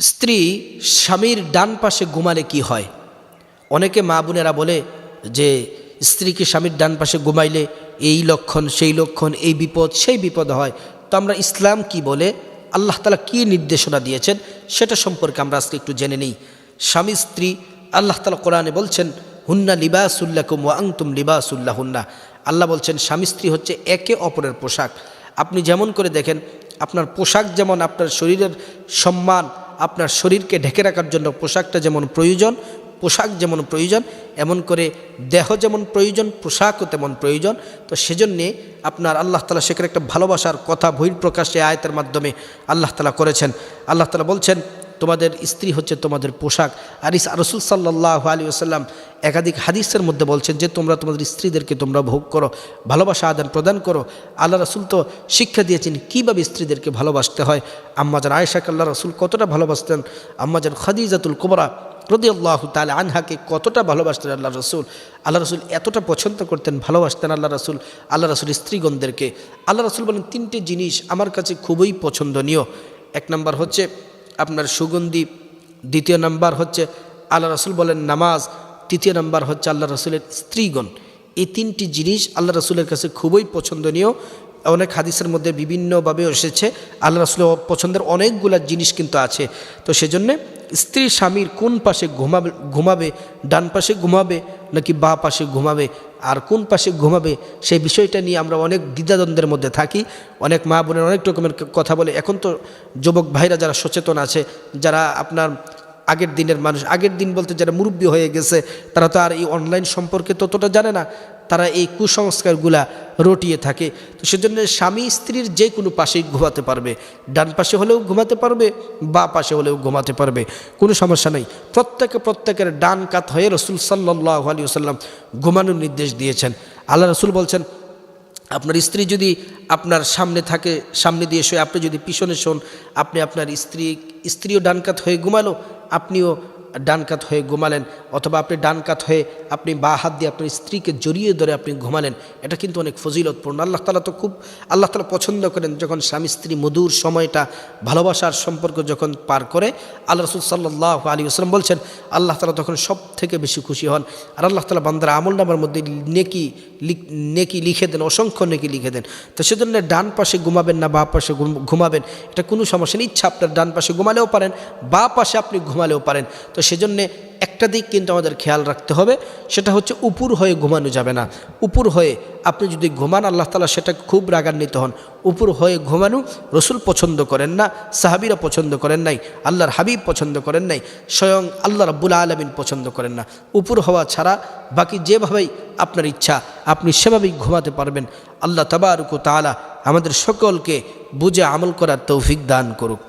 স্ত্রী স্বামীর ডান পাশে ঘুমালে কি হয়? অনেকে মা বোনেরা বলে যে স্ত্রীকে স্বামীর ডান পাশে ঘুমাইলে এই লক্ষণ, সেই লক্ষণ, এই বিপদ, সেই বিপদ হয়? তো আমরা ইসলাম কি বলে, আল্লাহ তালা কী নির্দেশনা দিয়েছেন সেটা সম্পর্কে আমরা আজকে একটু জেনে নিই। স্বামী, স্ত্রী, আল্লাহ তালা কোরআনে বলছেন, হুন্না লিবাসুল্লাকুম ওয়া আংতুম লিবাসুল্লাহ হুন্না আল্লাহ বলছেন, স্বামী, স্ত্রী হচ্ছে একে অপরের পোশাক। আপনি যেমন করে দেখেন, আপনার পোশাক যেমন আপনার শরীরের সম্মান আপনার শরীরকে ঢেকে রাখার জন্য পোশাকটা যেমন প্রয়োজন, পোশাক যেমন প্রয়োজন, এমন করে দেহ যেমন প্রয়োজন, পোশাকও তেমন প্রয়োজন। তো সেজন্যে আপনার আল্লাহ তালা সেখানে একটা ভালোবাসার কথা বহির্প্রকাশে আয়তের মাধ্যমে আল্লাহ তালা করেছেন। আল্লাহ তালা বলছেন তোমাদের স্ত্রী হচ্ছে তোমাদের পোশাক। আর ইস রসুল সাল্লাহ আলী আসাল্লাম একাধিক হাদিসের মধ্যে বলছেন যে, তোমরা তোমাদের স্ত্রীদেরকে তোমরা ভোগ করো, ভালোবাসা আদান প্রদান করো। আল্লাহ রসুল তো শিক্ষা দিয়েছেন কীভাবে স্ত্রীদেরকে ভালোবাসতে হয়। আম্মাজান আয়েশাকে আল্লাহ রসুল কতটা ভালোবাসতেন। আম্মাজান খাদিজাতুল কোবরা রদি আল্লাহ তালে আনহাকে কতটা ভালোবাসতেন আল্লাহ রসুল। আল্লাহ রসুল এতটা পছন্দ করতেন, ভালোবাসতেন আল্লাহ রসুল আল্লাহ রসুল স্ত্রীগণদেরকে। আল্লাহ রসুল বলেন, তিনটে জিনিস আমার কাছে খুবই পছন্দনীয়। এক নম্বর হচ্ছে আপনার সুগন্ধি দ্বিতীয় নাম্বার হচ্ছে, আল্লাহ রসুল বলেন, নামাজ। তৃতীয় নাম্বার হচ্ছে, আল্লাহ রসুলের স্ত্রীগণ। এই তিনটি জিনিস আল্লাহ রসুলের কাছে খুবই পছন্দনীয়। অনেক হাদিসের মধ্যে বিভিন্নভাবে এসেছে, আল্লাহ রসুলের পছন্দের অনেকগুলো জিনিস কিন্তু আছে। তো সেজন্যে স্ত্রী স্বামীর কোন পাশে ঘুমাবে ঘুমাবে, ডান পাশে ঘুমাবে নাকি বা পাশে ঘুমাবে আর কোন পাশে ঘুমাবে সেই বিষয়টা নিয়ে আমরা অনেক দ্বিধাদ্বন্দ্বের মধ্যে থাকি। অনেক মা বোনের অনেক রকমের কথা বলে। এখন তো যুবক ভাইরা যারা সচেতন আছে, যারা আপনার আগের দিনের মানুষ, আগের দিন বলতে যারা মুরব্বী হয়ে গেছে, তারা তো আর এই অনলাইন সম্পর্কে ততটা জানে না। তারা এই কুসংস্কারগুলা রটিয়ে থাকে। তো সেজন্য স্বামী স্ত্রীর যে কোনো পাশেই ঘুমাতে পারবে। ডান পাশে হলেও ঘুমাতে পারবে, বা পাশে হলেও ঘুমাতে পারবে। কোনো সমস্যা নেই। প্রত্যেকে প্রত্যেকের ডান কাত হয়ে রসুল সাল্লাহ আলী সাল্লাম ঘুমানোর নির্দেশ দিয়েছেন। আল্লাহ রসুল বলছেন, আপনার স্ত্রী যদি আপনার সামনে থাকে, সামনে দিয়ে শোয়, আপনি যদি পিছনে শোন, আপনি আপনার স্ত্রী, স্ত্রীও ডানকাত হয়ে ঘুমালো আপনিও ডানকাত হয়ে ঘুমালেন অথবা আপনি ডানকাত হয়ে আপনি বা হাত দিয়ে আপনার স্ত্রীকে জড়িয়ে ধরে আপনি ঘুমালেন, এটা কিন্তু অনেক ফজিলতপূর্ণ। আল্লাহ তালা তো খুব, আল্লাহ তালা পছন্দ করেন যখন স্বামী স্ত্রী মধুর সময়টা, ভালোবাসার সম্পর্ক যখন পার করে, আল্লাহ রসুল সাল্লাহ আলী আসলাম বলছেন, আল্লাহ তালা তখন সব থেকে বেশি খুশি হন। আর আল্লাহ তালা বান্দার আমল নামার মধ্যে নেকি নেকি লিখে দেন, অসংখ্য নেকি লিখে দেন। তো সেজন্য ডান পাশে ঘুমাবেন না, বা পাশে ঘুমাবেন, এটা কোনো সমস্যা নেই। ইচ্ছা আপনার ডান পাশে ঘুমালেও পারেন, বা পাশে আপনি ঘুমালেও পারেন। তো সেজন্যে একটা দিক কিন্তু আমাদের খেয়াল রাখতে হবে, সেটা হচ্ছে উপর হয়ে ঘুমানো যাবে না। উপর হয়ে আপনি যদি ঘুমান, আল্লাহ তালা সেটা খুব রাগান্বিত হন। উপর হয়ে ঘুমানো রসুল পছন্দ করেন না, সাহাবিরা পছন্দ করেন নাই, আল্লাহর হাবিব পছন্দ করেন নাই, স্বয়ং আল্লাহ রাব্বুল আলমিন পছন্দ করেন না। উপর হওয়া ছাড়া বাকি যেভাবেই আপনার ইচ্ছা, আপনি সেভাবেই ঘুমাতে পারবেন। আল্লাহ তাবারুকু তালা আমাদের সকলকে বুঝে আমল করার তৌফিক দান করুক।